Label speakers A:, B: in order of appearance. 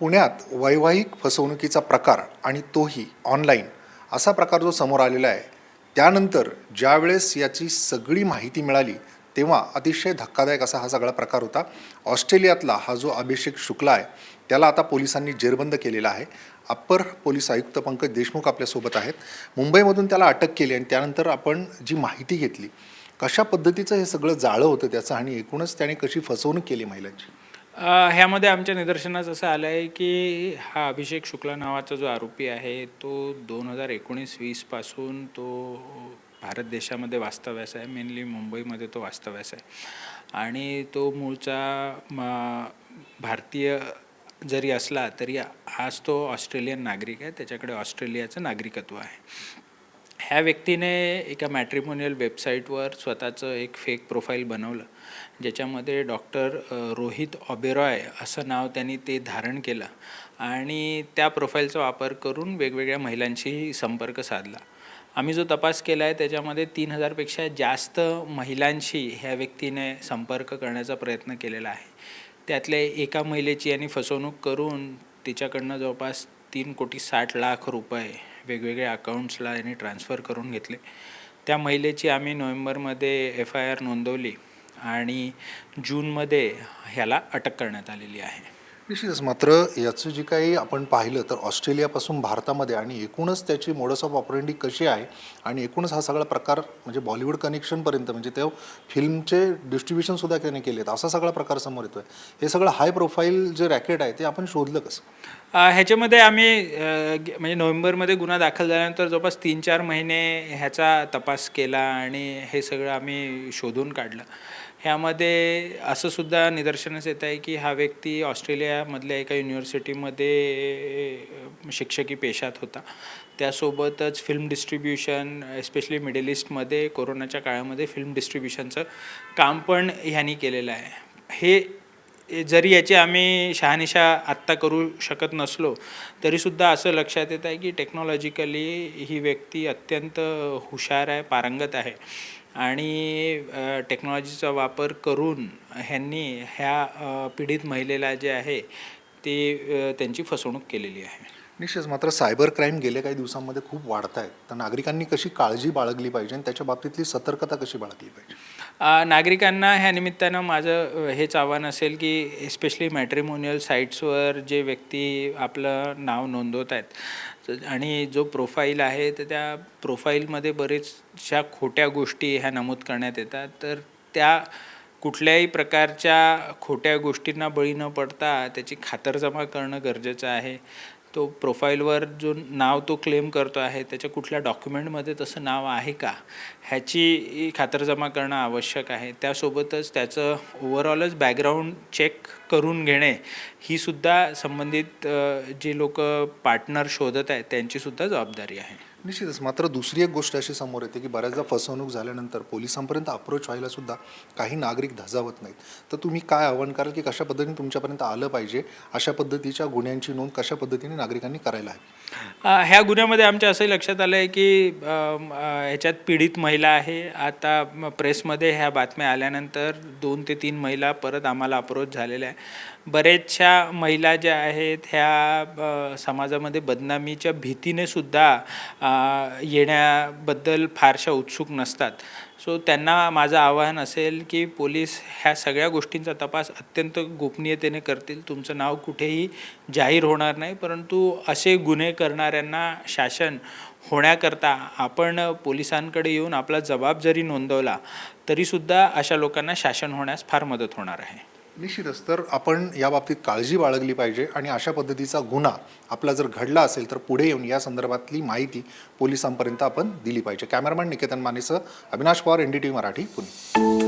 A: पुण्यात वैवाहिक फसवणुकीचा प्रकार आणि तोही ऑनलाईन असा प्रकार जो समोर आलेला आहे त्यानंतर ज्यावेळेस याची सगळी माहिती मिळाली तेव्हा अतिशय धक्कादायक असा हा सगळा प्रकार होता. ऑस्ट्रेलियातला हा जो अभिषेक शुक्ला आहे त्याला आता पोलिसांनी जेरबंद केलेला आहे. अप्पर पोलीस आयुक्त पंकज देशमुख आपल्यासोबत आहेत. मुंबईमधून त्याला अटक केली आणि त्यानंतर आपण जी माहिती घेतली कशा पद्धतीचं हे सगळं जाळं होतं त्याचं आणि एकूणच त्याने कशी फसवणूक केली महिलांची?
B: ह्यामध्ये आमच्या निदर्शनास असं आलं आहे की हा अभिषेक शुक्ला नावाचा जो आरोपी आहे तो दोन हजार एकोणीस वीसपासून तो भारत देशामध्ये वास्तव्यास आहे. मेनली मुंबईमध्ये तो वास्तव्यास आहे. आणि तो मूळचा म, भारतीय जरी असला तरी आज तो ऑस्ट्रेलियन नागरिक आहे. त्याच्याकडे ऑस्ट्रेलियाचं नागरिकत्व आहे. ह्या व्यक्तीने एका मॅट्रिमोनियल वेबसाईटवर स्वतःचं एक फेक प्रोफाईल बनवलं. ज्याच्यामध्ये डॉक्टर रोहित ऑबेरॉय असं नाव त्यांनी ते धारण केलं आणि त्या प्रोफाईलचा वापर करून वेगवेगळ्या महिलांशी संपर्क साधला. आम्ही जो तपास केला आहे त्याच्यामध्ये तीन हजारपेक्षा जास्त महिलांशी ह्या व्यक्तीने संपर्क करण्याचा प्रयत्न केलेला आहे. त्यातल्या एका महिलेची यांनी फसवणूक करून तिच्याकडनं जवळपास तीन कोटी साठ लाख रुपये वेगवेगळ्या अकाउंट्सला यांनी ट्रान्स्फर करून घेतले. त्या महिलेची आम्ही नोव्हेंबरमध्ये एफ आय आर नोंदवली आणि जूनमध्ये ह्याला अटक करण्यात आलेली आहे.
A: निश्चितच मात्र याचं जे काही आपण पाहिलं तर ऑस्ट्रेलियापासून भारतामध्ये आणि एकूणच त्याची मोडस ऑफ ऑपरेंडी कशी आहे आणि एकूणच हा सगळा प्रकार म्हणजे बॉलिवूड कनेक्शनपर्यंत म्हणजे ते फिल्मचे डिस्ट्रीब्युशनसुद्धा त्याने केले आहेत असा सगळा प्रकार समोर येतो आहे हे सगळं हाय प्रोफाईल जे रॅकेट आहे ते आपण शोधलं कसं?
B: ह्याच्यामध्ये आम्ही म्हणजे नोव्हेंबरमध्ये गुन्हा दाखल झाल्यानंतर जवळपास तीन चार महिने ह्याचा तपास केला आणि हे सगळं आम्ही शोधून काढलं. ह्यामध्ये असं सुद्धा निदर्शनास येत आहे की हा व्यक्ती ऑस्ट्रेलियामधल्या एका युनिव्हर्सिटीमध्ये शिक्षकी पेशात होता. त्यासोबतच फिल्म डिस्ट्रीब्युशन एस्पेशली मिडल ईस्टमध्ये कोरोनाच्या काळामध्ये फिल्म डिस्ट्रीब्युशनचं काम पण ह्यांनी केलेलं आहे. हे जरी याची आम्ही शहानिशा आत्ता करू शकत नसलो तरीसुद्धा असं लक्षात येत आहे की टेक्नॉलॉजिकली ही व्यक्ती अत्यंत हुशार आहे पारंगत आहे. आणि टेक्नॉलॉजीचा वापर करून ह्यांनी ह्या पीडित महिलेला जे आहे ते त्यांची फसवणूक केलेली आहे.
A: निश्चितच मात्र सायबर क्राईम गेल्या काही दिवसांमध्ये खूप वाढत आहेत तर नागरिकांनी कशी काळजी बाळगली पाहिजे आणि त्याच्या बाबतीतली सतर्कता कशी बाळगली पाहिजे?
B: नागरिकांना ह्या निमित्तानं माझं हेच आव्हान असेल की एस्पेशली मॅट्रिमोनियल साईट्सवर जे व्यक्ती आपलं नाव नोंदवत आहेत तर- आणि जो प्रोफाईल आहे तर त्या प्रोफाईलमध्ये बरेचशा खोट्या गोष्टी ह्या नमूद करण्यात येतात. तर त्या कुठल्याही प्रकारच्या खोट्या गोष्टींना बळी न पडता त्याची खातरजमा करणं गरजेचं आहे. तो प्रोफाईलवर जो नाव तो क्लेम करतो आहे त्याच्या कुठल्या डॉक्युमेंटमध्ये तसं नाव आहे का ह्याची खातरजमा करणं आवश्यक आहे. त्यासोबतच त्याचं ओव्हरऑलच बॅकग्राऊंड चेक करून घेणे ही सुद्धा संबंधित जे लोक पार्टनर शोधत आहेत त्यांचीसुद्धा जबाबदारी आहे.
A: निश्चितच. मात्र दुसरी एक गोष्ट अशी समोर येते की बऱ्याचदा फसवणूक झाल्यानंतर पोलिसांपर्यंत अप्रोच व्हायला सुद्धा काही नागरिक धजावत नाहीत. तर तुम्ही काय आव्हान कराल की कशा पद्धतीने तुमच्यापर्यंत आलं पाहिजे? अशा पद्धतीच्या गुन्ह्यांची नोंद कशा पद्धतीने नागरिकांनी करायला हवी?
B: ह्या गुन्ह्यामध्ये आमच्या असंही लक्षात आलं आहे की ह्याच्यात पीडित महिला आहे. आता प्रेसमध्ये ह्या बातम्या आल्यानंतर दोन ते तीन महिला परत आम्हाला अप्रोच झालेल्या आहे बरेचशा महिला ज्या आहेत ह्या समाजामध्ये बदनामीच्या भीतीने सुद्धा येण्याबद्दल फारशा उत्सुक नसतात. सो त्यांना माझं आवाहन असेल की पोलीस ह्या सगळ्या गोष्टींचा तपास अत्यंत गोपनीयतेने करतील. तुमचं नाव कुठेही जाहीर होणार नाही परंतु असे गुन्हे करणाऱ्यांना शासन होण्याकरता आपण पोलिसांकडे येऊन आपला जबाब जरी नोंदवला तरीसुद्धा अशा लोकांना शासन होण्यास फार मदत होणार आहे.
A: निश्चितच. तर आपण या बाबतीत काळजी बाळगली पाहिजे आणि अशा पद्धतीचा गुन्हा आपला जर घडला असेल तर पुढे येऊन या संदर्भातली माहिती पोलिसांपर्यंत आपण दिली पाहिजे. Cameraman Niketan मानेसह Avinash Pawar N D T V Marathi Pune.